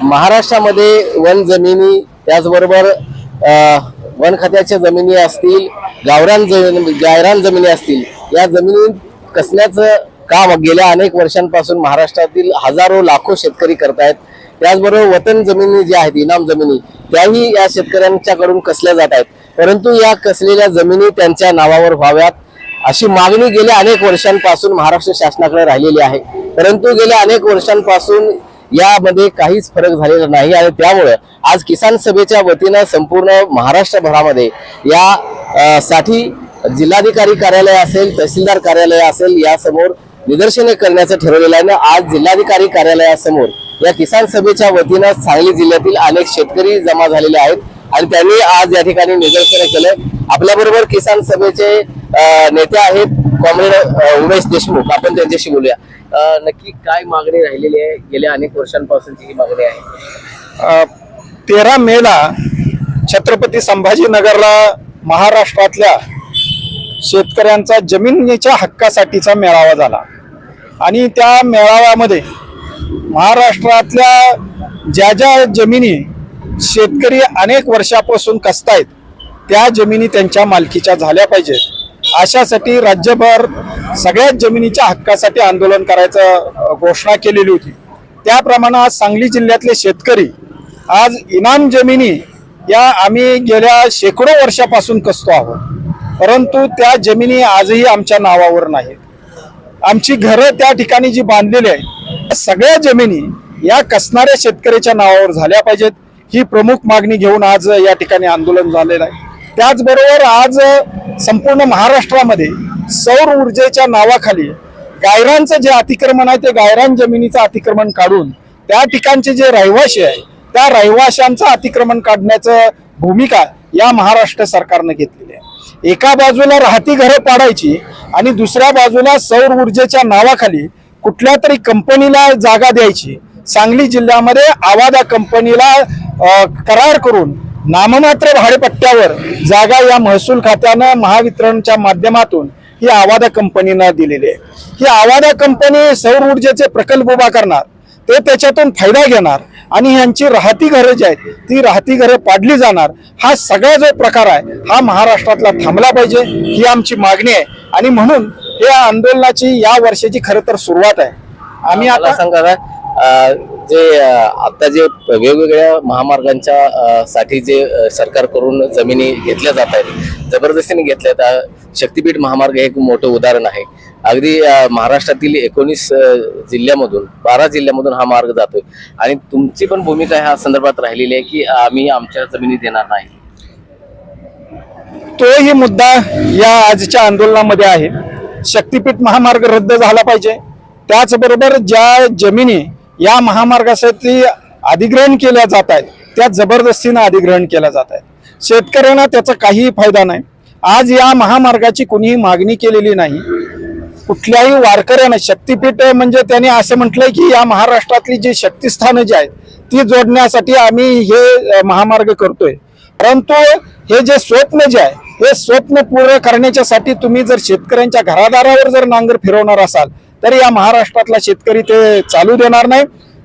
महाराष्ट्रामध्ये वन जमिनी त्याचबरोबर वन खात्याच्या जमिनी असतील गावरान जमिनी गायरान जमिनी असतील या जमिनी कसण्याचं काम गेल्या अनेक वर्षांपासून महाराष्ट्रातील हजारो लाखो शेतकरी करतायत. त्याचबरोबर वतन जमिनी ज्या आहेत इनाम जमिनी त्याही या शेतकऱ्यांच्याकडून कसल्या जात आहेत? परंतु या कसलेल्या जमिनी त्यांच्या नावावर व्हाव्यात अशी मागणी गेल्या अनेक वर्षांपासून महाराष्ट्र शासनाकडे राहिलेली आहे. परंतु गेल्या अनेक वर्षांपासून यामध्ये काहीच फरक झालेला नाही आणि त्यामुळे आज किसान सभेच्या वतीनं संपूर्ण महाराष्ट्रभरामध्ये या साठी जिल्हाधिकारी कार्यालय असेल तहसीलदार कार्यालय असेल यासमोर निदर्शने करण्याचं ठरवलेलं आहे. आज जिल्हाधिकारी कार्यालयासमोर या किसान सभेच्या वतीनं सांगली जिल्ह्यातील अनेक शेतकरी जमा झालेले आहेत आणि त्यांनी आज या ठिकाणी निदर्शनं केलं आपल्याबरोबर किसान सभेचे नेते आहेत. कॉम्रेड उमेश देशमुख. आपण त्यांच्याशी बोलूया. नक्की काय मागणी राहिलेली आहे? गेल्या अनेक वर्षांपासूनची ही मागणी आहे. तेरा मेला छत्रपती संभाजीनगरला महाराष्ट्रातल्या शेतकऱ्यांचा जमिनीच्या हक्कासाठीचा मेळावा झाला. आणि त्या मेळाव्यामध्ये महाराष्ट्रातल्या ज्या ज्या जमिनी शेतकरी अनेक वर्षापासून कसतायत त्या जमिनी त्यांच्या मालकीच्या झाल्या पाहिजेत. अशासाठी राज्यभर सगळ्याच जमिनीच्या हक्कासाठी आंदोलन करायचं घोषणा केलेली होती. त्याप्रमाणे आज सांगली जिल्ह्यातले शेतकरी आज इनाम जमिनी या आम्ही गेल्या शेकडो वर्षापासून कसतो आहोत. परंतु त्या जमिनी आजही आमच्या नावावर नाहीत. आमची घरं त्या ठिकाणी जी बांधलेली आहे त्या सगळ्या जमिनी या कसणाऱ्या शेतकऱ्याच्या नावावर झाल्या पाहिजेत. ही प्रमुख मागणी घेऊन आज या ठिकाणी आंदोलन झालेलं आहे. त्याचबरोबर आज संपूर्ण महाराष्ट्रामध्ये सौर ऊर्जेच्या नावाखाली गायरांचं जे अतिक्रमण आहे ते गायरान जमिनीचं अतिक्रमण काढून त्या ठिकाणचे जे रहिवाशी आहे त्या रहिवाशांचं अतिक्रमण काढण्याचं भूमिका या महाराष्ट्र सरकारनं घेतलेली आहे. एका बाजूला राहती घरं पाडायची आणि दुसऱ्या बाजूला सौर ऊर्जेच्या नावाखाली कुठल्या तरी कंपनीला जागा द्यायची सांगली जिल्ह्यामध्ये आवादा कंपनीला करार करून नाममात्र भाडेपट्ट्यावर जागा या महसूल खात्यानं महावितरणच्या माध्यमातून ही आवादा कंपनीनं दिलेली आहे. ही आवादा कंपनी सौर ऊर्जेचे प्रकल्प उभा करणार ते त्याच्यातून फायदा घेणार आणि यांची राहती घरं जी आहेत ती राहती घरं पाडली जाणार हा सगळा जो प्रकार आहे हा महाराष्ट्रातला थांबला पाहिजे ही आमची मागणी आहे. आणि म्हणून या आंदोलनाची या वर्षाची खरं तर सुरुवात आहे. आम्ही आता सांगा जे आता जे वेगवेगळ्या महामार्गांच्या साठी जे सरकारकडून जमिनी घेतल्या जात आहेत जबरदस्तीने घेतल्या त्या शक्तीपीठ महामार्ग हे एक मोठं उदाहरण आहे. अगदी महाराष्ट्रातील एकोणीस जिल्ह्यामधून बारा जिल्ह्यामधून हा मार्ग जातोय. आणि तुमची पण भूमिका ह्या संदर्भात राहिलेली आहे की आम्ही आमच्या जमिनी देणार नाही. तोही मुद्दा या आजच्या आंदोलनामध्ये आहे. शक्तीपीठ महामार्ग रद्द झाला पाहिजे. त्याचबरोबर ज्या जमिनी या महामार्गासाठी अधिग्रहण केल्या जात आहेत. त्या जबरदस्तीनं अधिग्रहण केल्या जात आहेत. शेतकऱ्यांना त्याचा काहीही फायदा नाही. आज या महामार्गाची कुणीही मागणी केलेली नाही. कुठल्याही वारकऱ्यानं शक्तीपीठ म्हणजे त्याने असं म्हटलंय की या महाराष्ट्रातली जी शक्तिस्थानं जी आहेत ती जोडण्यासाठी आम्ही हे महामार्ग करतोय. परंतु हे जे स्वप्न जे आहे हे स्वप्न पूर्ण करण्याच्यासाठी तुम्ही जर शेतकऱ्यांच्या घरादारावर जर नांगर फिरवणार असाल तर या महाराष्ट्रातला शेतकरी ते चालू देणार नाही.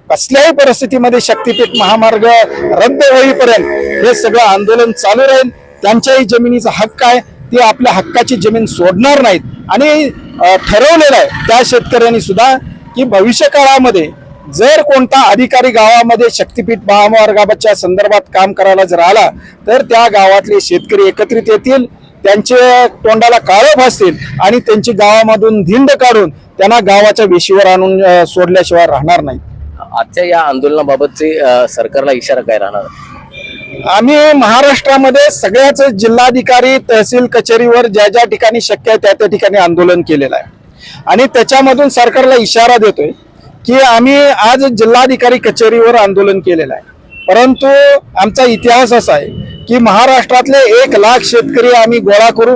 कसल्याही परिस्थितीमध्ये शक्तीपीठ महामार्ग रद्द होईपर्यंत हे सगळं आंदोलन चालू राहील. त्यांच्याही जमिनीचा हक्क आहे ते आपल्या हक्काची जमीन सोडणार नाहीत. आणि ठरवलेलं आहे त्या शेतकऱ्यांनी सुद्धा की भविष्य काळामध्ये जर कोणता अधिकारी गावामध्ये शक्तीपीठ महामार्गाच्या संदर्भात काम करायला जर आला तर त्या गावातले शेतकरी एकत्रित येतील त्यांचे तोंडाला काळं भासतील आणि त्यांची गावामधून धिंड काढून त्यांना गावाच्या वेशीवर आणून सोडल्याशिवाय राहणार नाहीत. आजच्या या आंदोलनाबाबतचे सरकारला इशारा काय राहणार? आम्ही महाराष्ट्रामध्ये सगळ्याच जिल्हाधिकारी तहसील कचेरीवर ज्या ज्या ठिकाणी शक्य आहे त्या त्या ठिकाणी आंदोलन केलेलं आहे. आणि त्याच्यामधून सरकारला इशारा देतोय की आम्ही आज जिल्हाधिकारी कचेरीवर आंदोलन केलेलं आहे. परंतु आमचा इतिहास असा आहे की महाराष्ट्रातले एक लाख शेतकरी आम्ही गोळा करू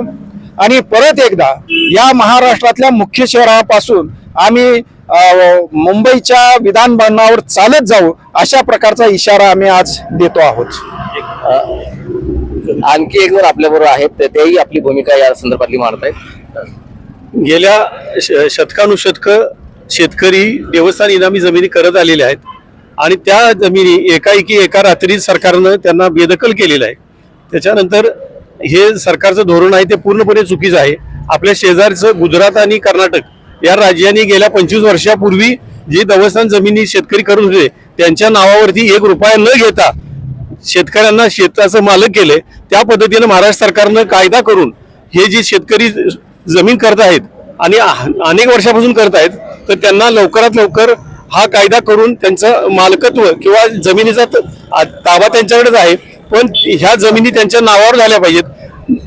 आणि परत एकदा या महाराष्ट्रातल्या मुख्य शहरापासून आम्ही मुंबईच्या विधान भवनावर चालत जाऊ अशा प्रकारचा इशारा आम्ही आज देतो आहोत. आणखी एक जण आपल्या बरोबर आहेत तेही आपली भूमिका या संदर्भातली मांडतायत गेल्या श- शतकानुशतक शेतकरी देवस्थान इनामी जमिनी करत आलेले आहेत आणि त्या जमिनी एकाएकी एका रात्री सरकारनं त्यांना बेदखल केलेलं आहे. त्याच्यानंतर हे सरकारचं धोरण आहे ते पूर्णपणे चुकीचं आहे. आपल्या शेजारचं गुजरात आणि कर्नाटक या राज्यांनी गेल्या पंचवीस वर्षापूर्वी जी दवस्थान जमिनी शेतकरी करत होते त्यांच्या नावावरती एक रुपया न घेता शेतकऱ्यांना शेताचं मालक केले. त्या पद्धतीनं महाराष्ट्र सरकारनं कायदा करून हे जे शेतकरी जमीन करत आहेत आणि अनेक वर्षापासून करत आहेत तर त्यांना लवकरात लवकर हा कायदा करून त्यांचं मालकत्व किंवा जमिनीचा त- आ- ताबा त्यांच्याकडेच आहे. पण ह्या जमिनी त्यांच्या नावावर झाल्या पाहिजेत.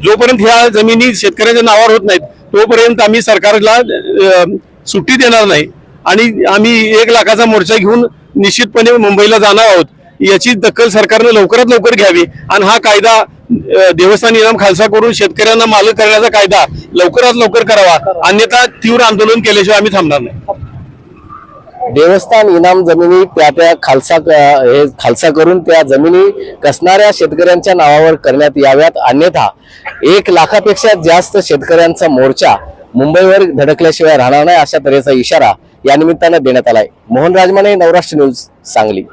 जोपर्यंत ह्या जमिनी शेतकऱ्यांच्या नावावर होत नाहीत तोपर्यंत आम्ही सरकारला सुट्टी देणार नाही. आणि आम्ही एक लाखाचा मोर्चा घेऊन निश्चितपणे मुंबईला जाणार आहोत. याची दखल सरकारनं लवकरात लवकर घ्यावी. आणि हा कायदा देवस्थान इनाम खालसा करून शेतकऱ्यांना मालक करण्याचा कायदा लवकरात लवकर करावा. अन्यथा तीव्र आंदोलन केल्याशिवाय आम्ही थांबणार नाही. देवस्थान इनाम जमिनी त्या त्या खालसा हे खालसा करून त्या जमिनी कसणाऱ्या शेतकऱ्यांच्या नावावर करण्यात याव्यात. अन्यथा एक लाखापेक्षा जास्त शेतकऱ्यांचा मोर्चा मुंबईवर धडकल्याशिवाय राहणार नाही अशा तऱ्हेचा इशारा या निमित्तानं देण्यात आलाय. मोहन राजमाने नवराष्ट्र न्यूज सांगली.